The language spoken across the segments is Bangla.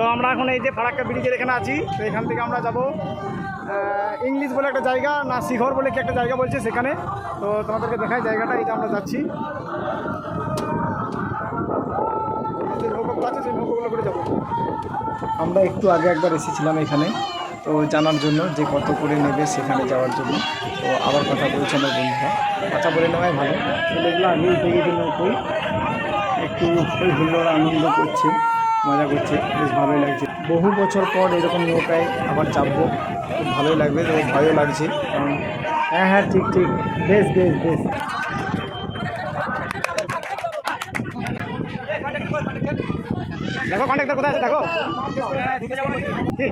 তো আমরা এখন এই যে ফারাক্কা ব্রিজের এখানে আছি, তো এখান থেকে আমরা যাব ইংলিশ বলে একটা জায়গা, না শিখর বলে কি একটা জায়গা বলছে সেখানে। তো তোমাদেরকে দেখায় জায়গাটা, এই যে আমরা যাচ্ছি। আছে আমরা একটু আগে একবার এসেছিলাম এখানে, তো জানার জন্য যে কত করে নেবে সেখানে যাওয়ার জন্য। তো আবার কথা বলছে আমার বন্ধুরা। কথা বলে নেওয়াই ভালো। ছেলেগুলো যে নৌকোই একটু ওই হুল্লোর আনন্দ করছে। মজা করছে, বেশ ভালোই লাগছে। বহু বছর পর এরকম নৌকায় আবার চাপবো, খুব ভালোই লাগবে তো ভয়ও লাগছে। কারণ হ্যাঁ হ্যাঁ ঠিক ঠিক, বেশ বেশ বেশ। দেখো কন্ট্যাক্টর কোথায় আছে, দেখো। কি?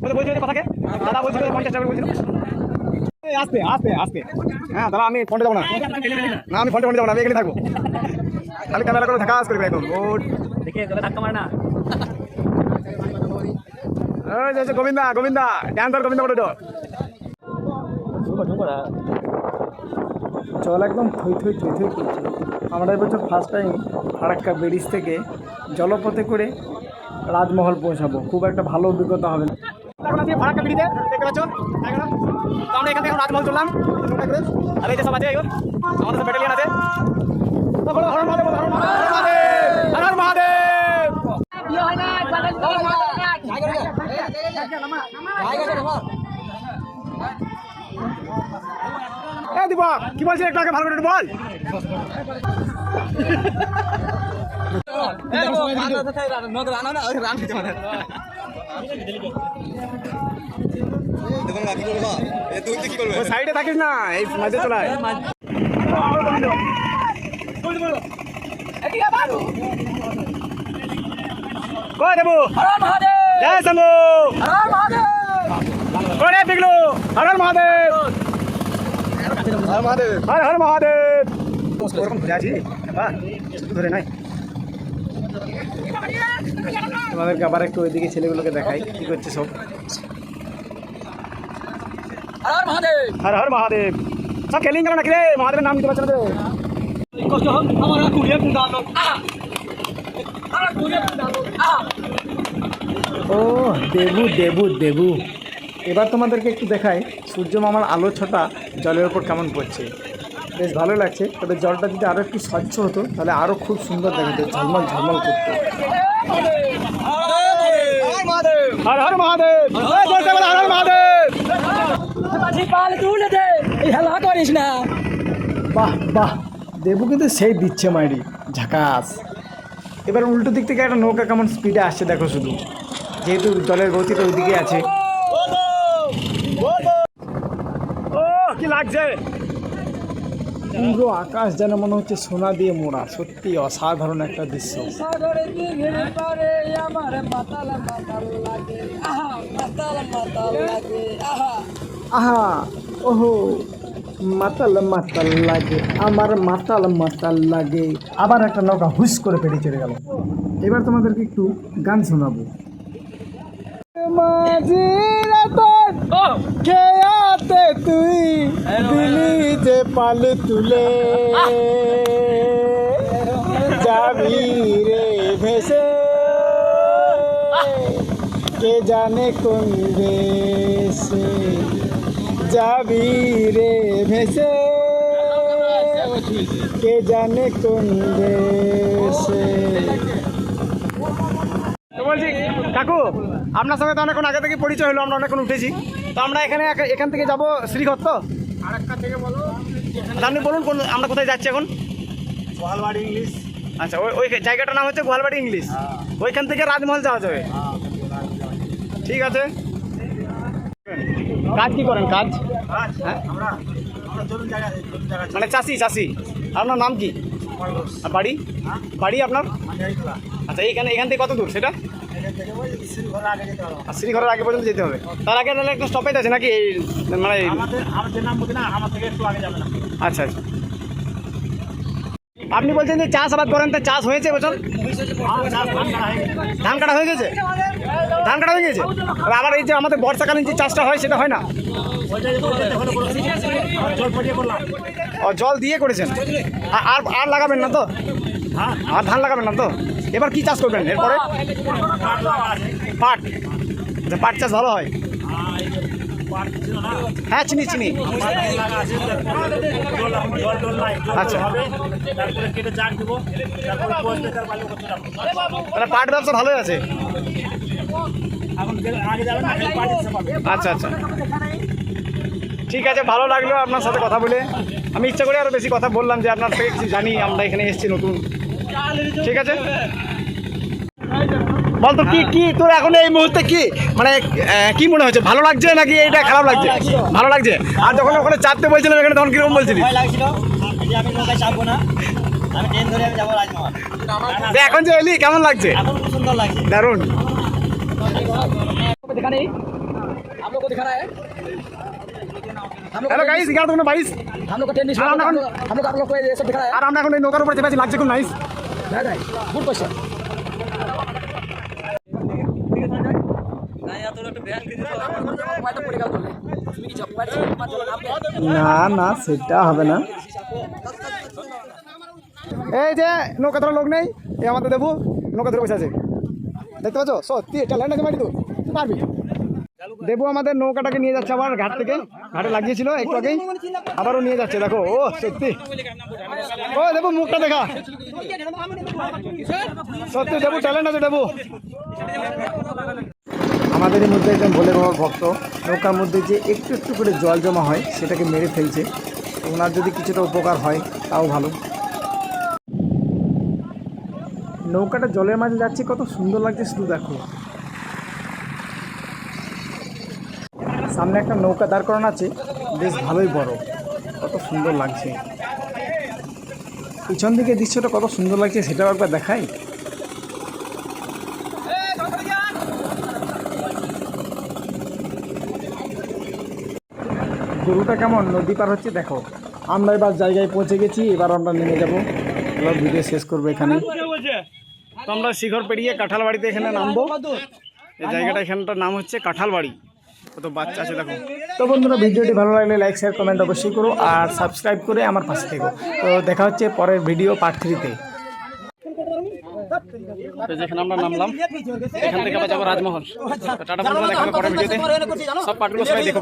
বলতে বলছি কথাকে? দাদা বলছিল করে বলছিল। আস্তে আস্তে আস্তে হ্যাঁ দাদা, আমি ফোনটা যাব না। না, আমি ফোনটা ফোনটা যাব না, আমি এখানে থাকব। খালি ক্যামেরা করে থাকা করবে একদম। গুড। দেখে ধাক্কা মারে না। গোবিন্দা গোবিন্দা ড্যান্সার গোবিন্দা তো জল একদম থই থই থই থই করছে। আমরা এবছর ফার্স্ট টাইম ফারাক্কা ব্রিজ থেকে জলপথে করে রাজমহল পৌঁছাবো। খুব একটা ভালো অভিজ্ঞতা হবে এখন আছি ফারাক্কা ব্রিজে দেখতে পাচ্ছ? আমরা এখান থেকে রাজমহল চললাম। আর এই যে সব আছে আমাদের ব্যাটালিয়ান আছে। কি বলছিস একটু আগে ভালো করে বল? সাইডে থাকিস না এই মাঝে চলায় কই দেবো? জয় শম্ভু! কই রে পিগলু? হর হর মহাদেব! হর হর হর মহাদেব ওরকম ধরে আছি ধরে নাই তোমাদেরকে আবার একটু ওইদিকে ছেলেগুলোকে দেখাই, কি করছে সব। আর মহাদেব হর হর মহাদেব। সব খেলিং গেল নাকি রে? মহাদেবের নাম দিতে পারছে না কষ্ট ও, দেবু দেবু দেবু। এবার তোমাদেরকে একটু দেখাই সূর্য মামার আলো ছটা জলের ওপর কেমন পড়ছে। বেশ ভালো লাগছে তবে জলটা যদি আরও একটু স্বচ্ছ হতো তাহলে আরও খুব সুন্দর দেখাতো ঝলমল ঝলমল করতো। হর হর মহাদেব! হর হর মহাদেব! না বাহ বাহ দেবু কিন্তু সেই দিচ্ছে মাইরি ঝাকাস। এবার উল্টো দিক থেকে একটা নৌকা কেমন স্পিডে আসছে দেখো শুধু। যেহেতু জলের গতিটা ওইদিকে আছে। কি লাগছে? পুরো আকাশ যেন মনে হচ্ছে সোনা দিয়ে মোড়া সত্যি অসাধারণ একটা দৃশ্য। সাগরে দিঘির পারে আমার মাতাল মাতাল লাগে। আহা মাতাল মাতাল লাগে আহা। আহা ওহো মাতাল মাতাল লাগে আমার মাতাল মাতাল লাগে। আবার একটা নৌকা হুস করে পেটে চলে গেল। এবার তোমাদেরকে একটু গান শোনাবো। ও পাল তুলে যাবি রে ভেসে। কে জানে কোন দেশে যাবি রে ভেসে। কে জানে কোন দেশে। বলছি, কাকু, আপনার সঙ্গে তো অনেকক্ষণ আগে থেকে পরিচয় হলো, আমরা অনেকক্ষণ উঠেছি। তো আমরা এখানে এখান থেকে যাব শ্রীঘর তো আপনি বলুন কোন আমরা কোথায় যাচ্ছি এখন? গোয়ালবাড়ি ইংলিশ। আচ্ছা ওই ওই জায়গাটার নাম হচ্ছে গোয়ালবাড়ি ইংলিশ। ওইখান থেকে রাজমহল যাওয়া যাবে। ঠিক আছে। কাজ কি করেন? কাজ? হ্যাঁ? মানে চাষি চাষি। আপনার নাম কি? বাড়ি? বাড়ি আপনার? আচ্ছা এইখানে এখান থেকে কত দূর সেটা? শ্রীঘরের আগে পর্যন্ত যেতে হবে। তার আগে তাহলে একটা স্টপেজ আছে নাকি? এই মানে আচ্ছা আচ্ছা। আপনি বলছেন যে চাষ আবাদ করেন তো চাষ হয়েছে বছর? ধান কাটা হয়ে গেছে। ধান কাটা হয়ে গেছে? আবার এই যে আমাদের বর্ষাকালীন যে চাষটা হয় সেটা হয় না? জল দিয়ে করেছেন? আর- আর আর লাগাবেন না তো? আর ধান লাগাবেন না তো? এবার কি চাষ করবেন? এরপরে? পাট। আচ্ছা পাট চাষ ভালো হয়? হ্যাঁ চিনি চিনি। আচ্ছা। পাট ব্যবসা ভালোই আছে। আচ্ছা আচ্ছা। ঠিক আছে, ভালো লাগল আপনার সাথে কথা বলে। আমি ইচ্ছা করে আরও বেশি কথা বললাম যে আপনার থেকে জানি, আমরা এখানে এসেছি নতুন। ঠিক আছে বল তো কি কি তোর এখন এই মুহূর্তে কি মানে আহ, কি মনে হচ্ছে ভালো লাগছে নাকি এটা খারাপ লাগছে ভালো লাগছে আর যখন ওখানে চাপতে বলছিলাম এখানে তখন কিরকম বলছিলি ভয় লাগছিল যে আমি নৌকায় চাপবো না আমি ট্রেন ধরে আমি যাবো রাজমহল দে, এখন যে এলি কেমন লাগছে এখন খুব সুন্দর লাগছে দারুণ दिखा नहीं आप लोग को दिखा रहा है हम लोग হ্যালো গাইস এগারো তোমরা বাইশ हम लोग का टेनिस हाँ, हम हम- लोग हम लोग आप लोग को ये सब दिखा रहा है আর আমরা এখন এই নৌকার উপরে চেপেছি লাগছে খুব নাইস না না সেটা হবে না। এই যে নৌকা ধরার লোক নেই। এ আমাদের দেবু নৌকা ধরে বসে আছে। দেখতে পাচ্ছ? সত্যি এটা ল্যান্ড আছে মাটি তো। পারবি? দেবু আমাদের নৌকাটাকে নিয়ে যাচ্ছে আবার ঘাট থেকে। ঘাটে লাগিয়েছিল একটু আগেই। আবারও নিয়ে যাচ্ছে, দেখো, ও, সত্যি। ও, দেবু, মুখটা দেখা। সত্যি, দেবু ট্যালেন্ট আছে, দেবু। আমাদেরই মধ্যে একজন ভোলে বাবার ভক্ত। নৌকার মধ্যে যে একটু একটু করে জল জমা হয়, সেটাকে মেরে ফেলছে। ওনার যদি কিছুটা উপকার হয়, তাও ভালো। নৌকাটা জলের মাঝে যাচ্ছে, কত সুন্দর লাগছে, শুধু দেখো। সামনে একটা নৌকা দাঁড় করানো আছে। বেশ ভালোই বড়। কত সুন্দর লাগছে। পিছন দিকে দৃশ্যটা কত সুন্দর লাগছে সেটাও একবার দেখাই। গরুটা কেমন? নদী পার হচ্ছে, দেখো। আমরা এবার জায়গায় পৌঁছে গেছি, এবার আমরা নেমে যাব। এবার ভিডিও শেষ করব এখানে তো আমরা শিখর পেরিয়ে কাঁঠাল বাড়িতে এখানে নামবো। এই জায়গাটা এখানটার নাম হচ্ছে কাঁঠাল বাড়ি কত বাচ্চা আছে দেখো। তো বন্ধুরা ভিডিওটি ভালো লাগলে লাইক শেয়ার কমেন্ট অবশ্যই করো আর সাবস্ক্রাইব করে আমার পাশে থেকো। তো দেখা হচ্ছে পরের ভিডিও পার্ট থ্রিতে যেখানে আমরা নামলাম এখান থেকে আবার যাব রাজমহল। টাটা বন্ধুরা দেখা হবে পরের ভিডিওতে সব পার্টগুলো সবাই দেখো?